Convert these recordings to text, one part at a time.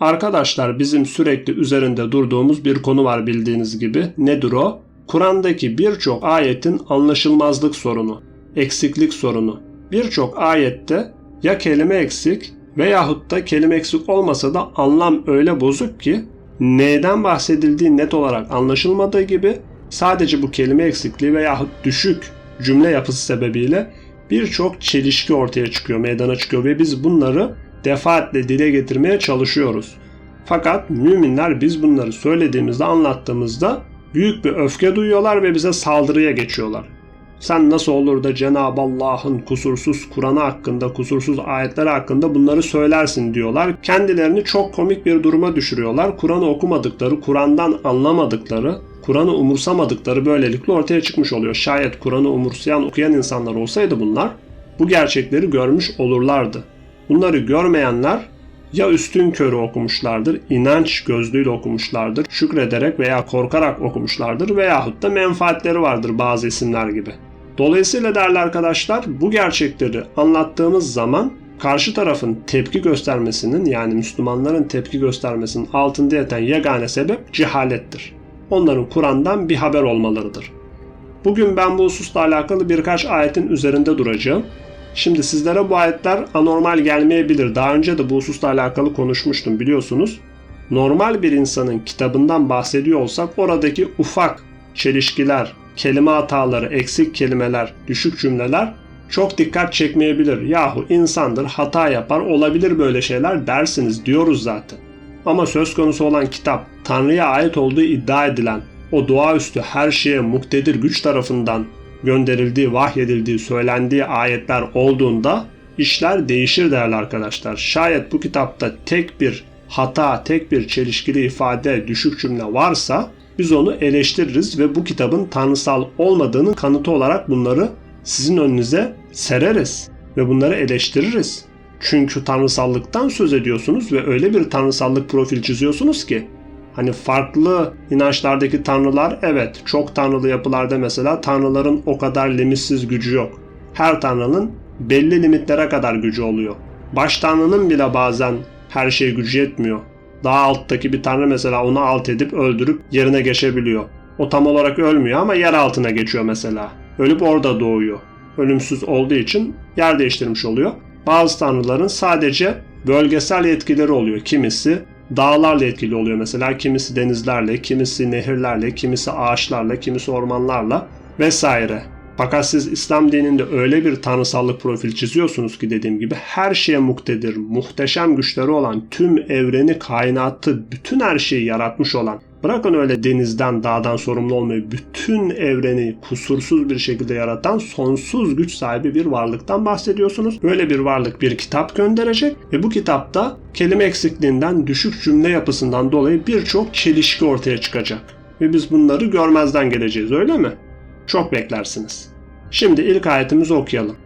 Arkadaşlar bizim sürekli üzerinde durduğumuz bir konu var bildiğiniz gibi. Nedir o? Kur'an'daki birçok ayetin anlaşılmazlık sorunu, eksiklik sorunu. Birçok ayette ya kelime eksik veyahut da kelime eksik olmasa da anlam öyle bozuk ki neyden bahsedildiği net olarak anlaşılmadığı gibi sadece bu kelime eksikliği veyahut düşük cümle yapısı sebebiyle birçok çelişki ortaya çıkıyor, meydana çıkıyor ve biz bunları defaatle dile getirmeye çalışıyoruz. Fakat müminler biz bunları söylediğimizde, anlattığımızda büyük bir öfke duyuyorlar ve bize saldırıya geçiyorlar. Sen nasıl olur da Cenab-ı Allah'ın kusursuz Kur'an'ı hakkında, kusursuz ayetleri hakkında bunları söylersin diyorlar. Kendilerini çok komik bir duruma düşürüyorlar. Kur'an'ı okumadıkları, Kur'an'dan anlamadıkları, Kur'an'ı umursamadıkları böylelikle ortaya çıkmış oluyor. Şayet Kur'an'ı umursayan, okuyan insanlar olsaydı bunlar bu gerçekleri görmüş olurlardı. Bunları görmeyenler ya üstün körü okumuşlardır, inanç gözlüğüyle okumuşlardır, şükrederek veya korkarak okumuşlardır veyahut da menfaatleri vardır bazı isimler gibi. Dolayısıyla değerli arkadaşlar bu gerçekleri anlattığımız zaman karşı tarafın tepki göstermesinin yani Müslümanların tepki göstermesinin altında yatan yegane sebep cehalettir. Onların Kur'an'dan bir haber olmalarıdır. Bugün ben bu hususla alakalı birkaç ayetin üzerinde duracağım. Şimdi sizlere bu ayetler anormal gelmeyebilir. Daha önce de bu hususla alakalı konuşmuştum biliyorsunuz. Normal bir insanın kitabından bahsediyor olsak oradaki ufak çelişkiler, kelime hataları, eksik kelimeler, düşük cümleler çok dikkat çekmeyebilir. Yahu insandır, hata yapar, olabilir böyle şeyler dersiniz diyoruz zaten. Ama söz konusu olan kitap, Tanrı'ya ait olduğu iddia edilen, o doğaüstü her şeye muktedir güç tarafından gönderildiği, vahyedildiği, söylendiği ayetler olduğunda işler değişir değerli arkadaşlar. Şayet bu kitapta tek bir hata, tek bir çelişkili ifade, düşük cümle varsa biz onu eleştiririz ve bu kitabın tanrısal olmadığının kanıtı olarak bunları sizin önünüze sereriz ve bunları eleştiririz. Çünkü tanrısallıktan söz ediyorsunuz ve öyle bir tanrısallık profil çiziyorsunuz ki Hani farklı inançlardaki tanrılar evet çok tanrılı yapılarda mesela tanrıların o kadar limitsiz gücü yok. Her tanrının belli limitlere kadar gücü oluyor. Baş tanrının bile bazen her şeye gücü yetmiyor. Daha alttaki bir tanrı mesela onu alt edip öldürüp yerine geçebiliyor. O tam olarak ölmüyor ama yer altına geçiyor mesela. Ölüp orada doğuyor. Ölümsüz olduğu için yer değiştirmiş oluyor. Bazı tanrıların sadece bölgesel yetkileri oluyor. Kimisi dağlarla etkili oluyor mesela. Kimisi denizlerle, kimisi nehirlerle, kimisi ağaçlarla, kimisi ormanlarla vesaire. Fakat siz İslam dininde öyle bir tanrısallık profil çiziyorsunuz ki dediğim gibi her şeye muktedir, muhteşem güçleri olan, tüm evreni, kainatı, bütün her şeyi yaratmış olan, bırakın öyle denizden, dağdan sorumlu olmayı, bütün evreni kusursuz bir şekilde yaratan sonsuz güç sahibi bir varlıktan bahsediyorsunuz. Böyle bir varlık bir kitap gönderecek ve bu kitapta kelime eksikliğinden, düşük cümle yapısından dolayı birçok çelişki ortaya çıkacak. Ve biz bunları görmezden geleceğiz öyle mi? Çok beklersiniz. Şimdi ilk ayetimizi okuyalım.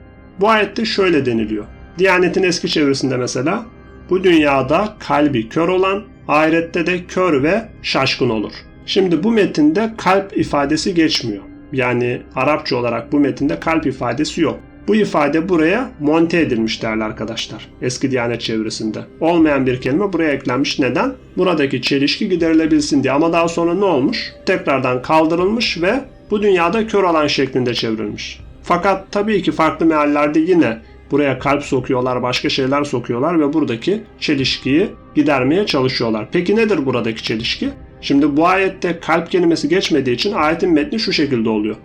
Bu ayette şöyle deniliyor. Diyanetin eski çevirisinde mesela bu dünyada kalbi kör olan ahirette de kör ve şaşkın olur. Şimdi bu metinde kalp ifadesi geçmiyor. Yani Arapça olarak bu metinde kalp ifadesi yok. Bu ifade buraya monte edilmiş değerli arkadaşlar. Eski Diyanet çevresinde. Olmayan bir kelime buraya eklenmiş. Neden? Buradaki çelişki giderilebilsin diye. Ama daha sonra ne olmuş? Tekrardan kaldırılmış ve bu dünyada kör olan şeklinde çevrilmiş. Fakat tabii ki farklı meallerde yine buraya kalp sokuyorlar, başka şeyler sokuyorlar ve buradaki çelişkiyi gidermeye çalışıyorlar. Peki nedir buradaki çelişki? Şimdi bu ayette kalp kelimesi geçmediği için ayetin metni şu şekilde oluyor.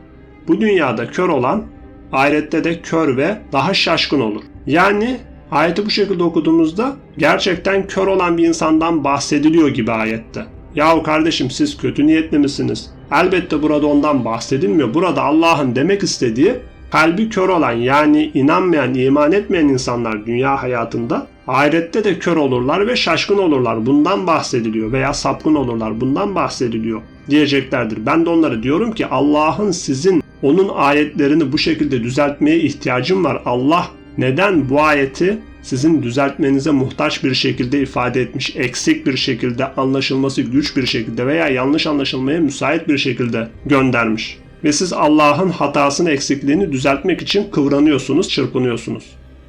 Bu dünyada kör olan ahirette de kör ve daha şaşkın olur. Yani ayeti bu şekilde okuduğumuzda gerçekten kör olan bir insandan bahsediliyor gibi ayette. Yahu kardeşim siz kötü niyetli misiniz? Elbette burada ondan bahsedilmiyor. Burada Allah'ın demek istediği kalbi kör olan yani inanmayan, iman etmeyen insanlar dünya hayatında ahirette de kör olurlar ve şaşkın olurlar. Bundan bahsediliyor veya sapkın olurlar. Bundan bahsediliyor diyeceklerdir. Ben de onlara diyorum ki Allah'ın sizin onun ayetlerini bu şekilde düzeltmeye ihtiyacım var. Allah neden bu ayeti sizin düzeltmenize muhtaç bir şekilde ifade etmiş, eksik bir şekilde, anlaşılması güç bir şekilde veya yanlış anlaşılmaya müsait bir şekilde göndermiş. Ve siz Allah'ın hatasını, eksikliğini düzeltmek için kıvranıyorsunuz, çırpınıyorsunuz.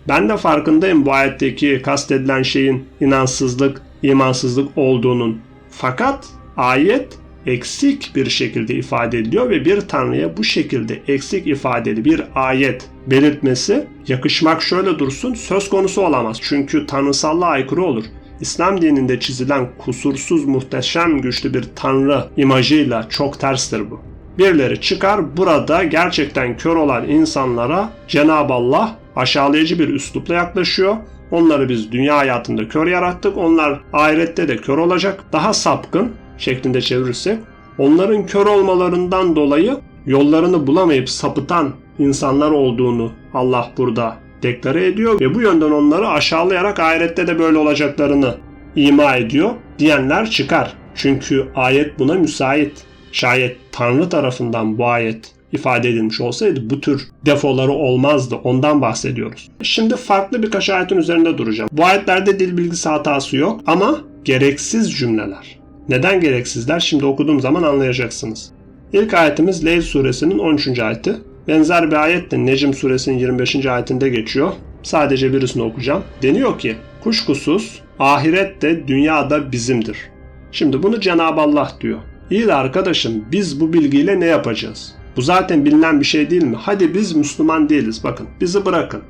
Ben de farkındayım bu ayetteki kastedilen şeyin inansızlık, imansızlık olduğunun. Fakat ayet eksik bir şekilde ifade ediliyor ve bir tanrıya bu şekilde eksik ifadeli bir ayet belirtmesi yakışmak şöyle dursun söz konusu olamaz. Çünkü tanrısallığa aykırı olur. İslam dininde çizilen kusursuz muhteşem güçlü bir tanrı imajıyla çok terstir bu. Birileri çıkar burada gerçekten kör olan insanlara Cenab-ı Allah aşağılayıcı bir üslupla yaklaşıyor. Onları biz dünya hayatında kör yarattık. Onlar ahirette de kör olacak. Daha sapkın şeklinde çevirirsek onların kör olmalarından dolayı yollarını bulamayıp sapıtan insanlar olduğunu Allah burada deklare ediyor ve bu yönden onları aşağılayarak ahirette de böyle olacaklarını ima ediyor diyenler çıkar. Çünkü ayet buna müsait. Şayet Tanrı tarafından bu ayet ifade edilmiş olsaydı bu tür defoları olmazdı. Ondan bahsediyoruz. Şimdi farklı birkaç ayetin üzerinde duracağım. Bu ayetlerde dil bilgisi hatası yok ama gereksiz cümleler. Neden gereksizler? Şimdi okuduğum zaman anlayacaksınız. İlk ayetimiz Leyl suresinin 13. ayeti. Benzer bir ayet de Necm suresinin 25. ayetinde geçiyor. Sadece birisini okuyacağım. Deniyor ki kuşkusuz ahiret de dünyada bizimdir. Şimdi bunu Cenab-ı Allah diyor. İyi de arkadaşım biz bu bilgiyle ne yapacağız? Bu zaten bilinen bir şey değil mi? Hadi biz Müslüman değiliz bakın bizi bırakın.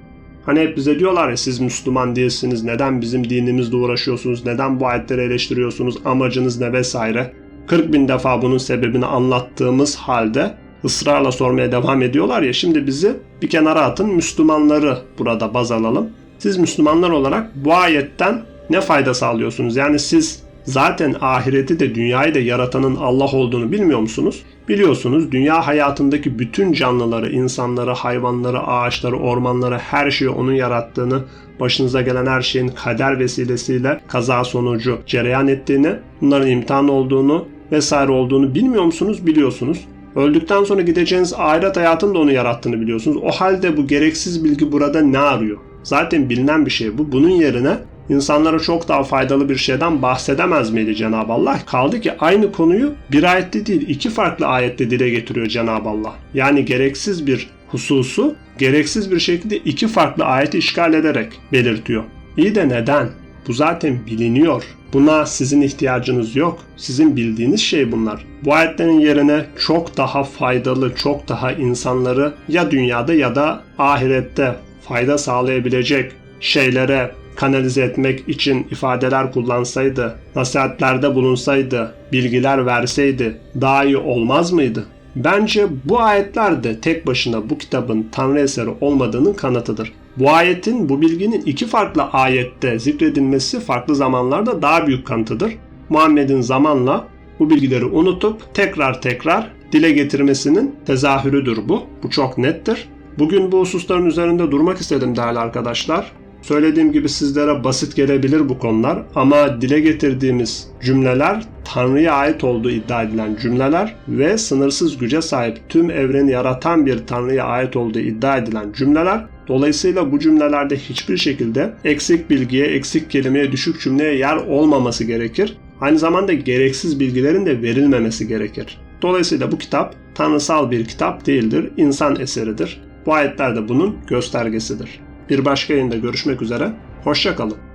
Hani hep bize diyorlar ya siz Müslüman değilsiniz, neden bizim dinimizle uğraşıyorsunuz, neden bu ayetleri eleştiriyorsunuz, amacınız ne vesaire. 40 bin defa bunun sebebini anlattığımız halde ısrarla sormaya devam ediyorlar ya şimdi bizi bir kenara atın Müslümanları burada baz alalım. Siz Müslümanlar olarak bu ayetten ne fayda sağlıyorsunuz? Yani siz zaten ahireti de dünyayı da yaratanın Allah olduğunu bilmiyor musunuz? Biliyorsunuz dünya hayatındaki bütün canlıları, insanları, hayvanları, ağaçları, ormanları, her şeyi onun yarattığını, başınıza gelen her şeyin kader vesilesiyle kaza sonucu cereyan ettiğini, bunların imtihan olduğunu vesaire olduğunu bilmiyor musunuz? Biliyorsunuz. Öldükten sonra gideceğiniz ahiret hayatını da onu yarattığını biliyorsunuz. O halde bu gereksiz bilgi burada ne arıyor? Zaten bilinen bir şey bu. Bunun yerine insanlara çok daha faydalı bir şeyden bahsedemez miydi Cenab-ı Allah? Kaldı ki aynı konuyu bir ayette değil iki farklı ayette dile getiriyor Cenab-ı Allah. Yani gereksiz bir hususu gereksiz bir şekilde iki farklı ayeti işgal ederek belirtiyor. İyi de neden? Bu zaten biliniyor. Buna sizin ihtiyacınız yok. Sizin bildiğiniz şey bunlar. Bu ayetlerin yerine çok daha faydalı, çok daha insanları ya dünyada ya da ahirette fayda sağlayabilecek şeylere kanalize etmek için ifadeler kullansaydı, nasihatlerde bulunsaydı, bilgiler verseydi daha iyi olmaz mıydı? Bence bu ayetler de tek başına bu kitabın Tanrı eseri olmadığının kanıtıdır. Bu ayetin, bu bilginin iki farklı ayette zikredilmesi farklı zamanlarda daha büyük kanıtıdır. Muhammed'in zamanla bu bilgileri unutup tekrar tekrar dile getirmesinin tezahürüdür bu. Bu çok nettir. Bugün bu hususların üzerinde durmak istedim değerli arkadaşlar. Söylediğim gibi sizlere basit gelebilir bu konular ama dile getirdiğimiz cümleler Tanrı'ya ait olduğu iddia edilen cümleler ve sınırsız güce sahip tüm evreni yaratan bir Tanrı'ya ait olduğu iddia edilen cümleler. Dolayısıyla bu cümlelerde hiçbir şekilde eksik bilgiye, eksik kelimeye, düşük cümleye yer olmaması gerekir. Aynı zamanda gereksiz bilgilerin de verilmemesi gerekir. Dolayısıyla bu kitap tanrısal bir kitap değildir, insan eseridir. Bu ayetler de bunun göstergesidir. Bir başka yayında görüşmek üzere, hoşçakalın.